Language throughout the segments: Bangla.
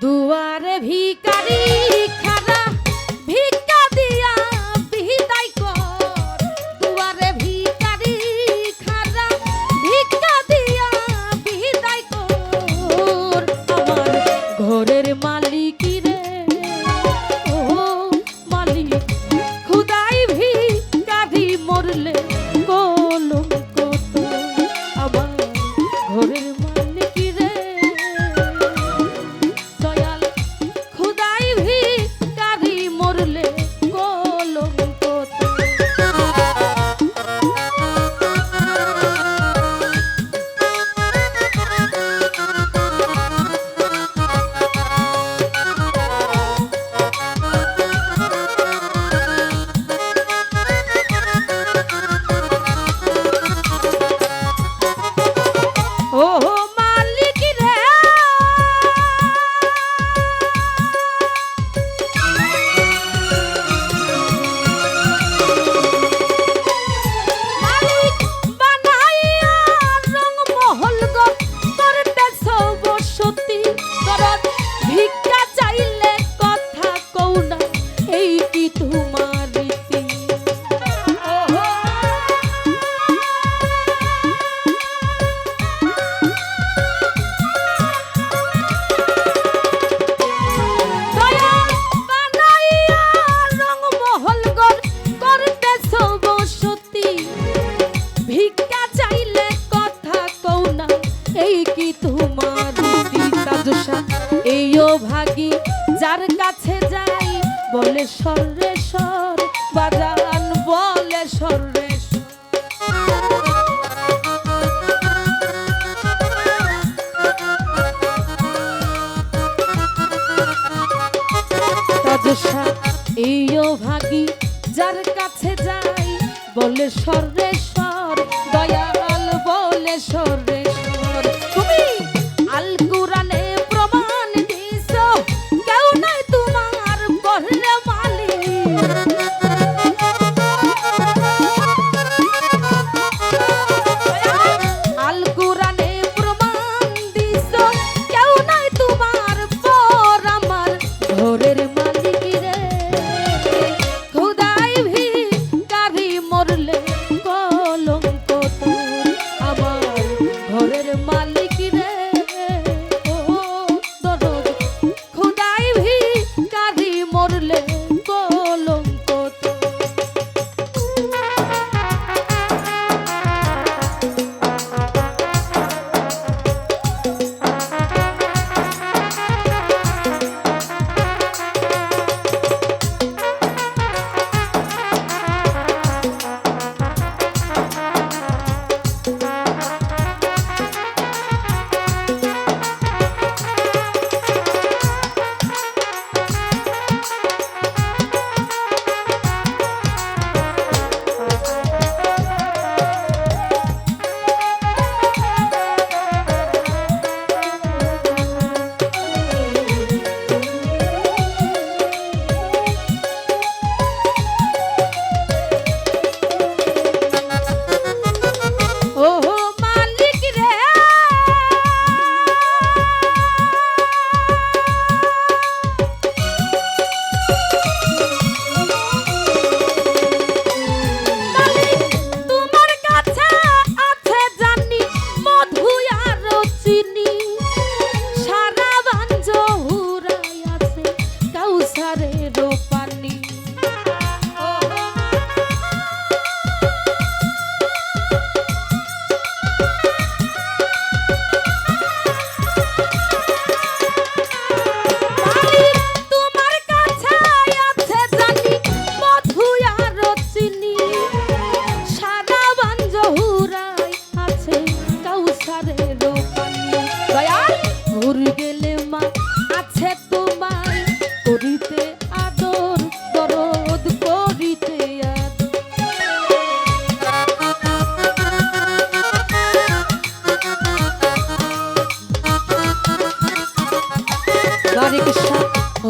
দুয়ার ভিকারী সর রে সর বাজান বলে সর রে এইও ভাগি যার কাছে যাই বলে সর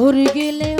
ভোর গেলে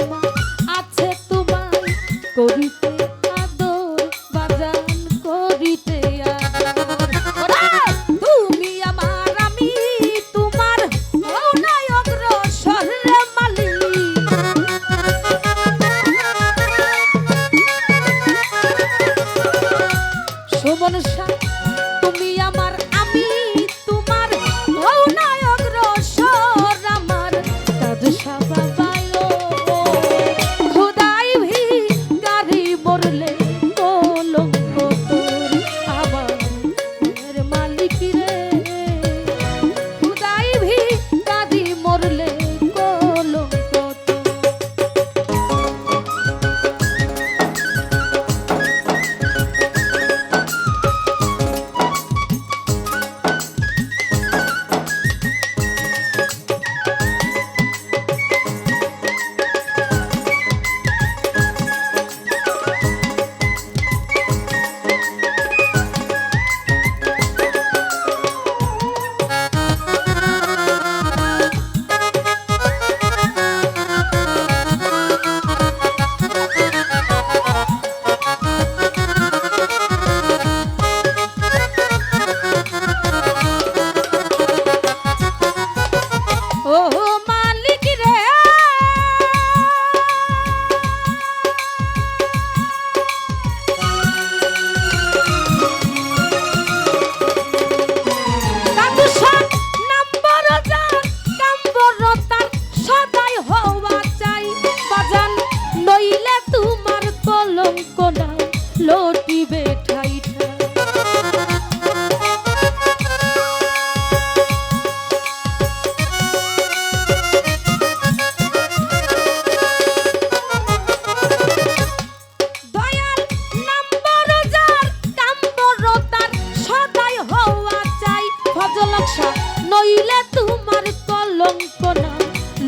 নকশা, নইলে তোমার কলঙ্ক না।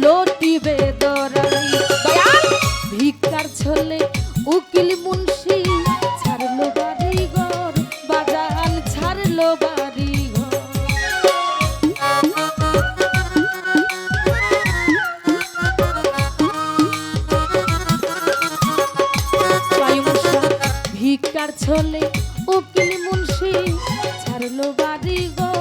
লটিবে দরাই ভিক্ষার ছলে উকিল মুন্সি, ছাড়লো বাড়ি ঘর বাজাল ছাড়লো বাড়ি ভিক্ষার ছলে উকিল মুন্সি, ছাড়লো বাড়ি ঘর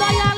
দয়াল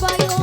bye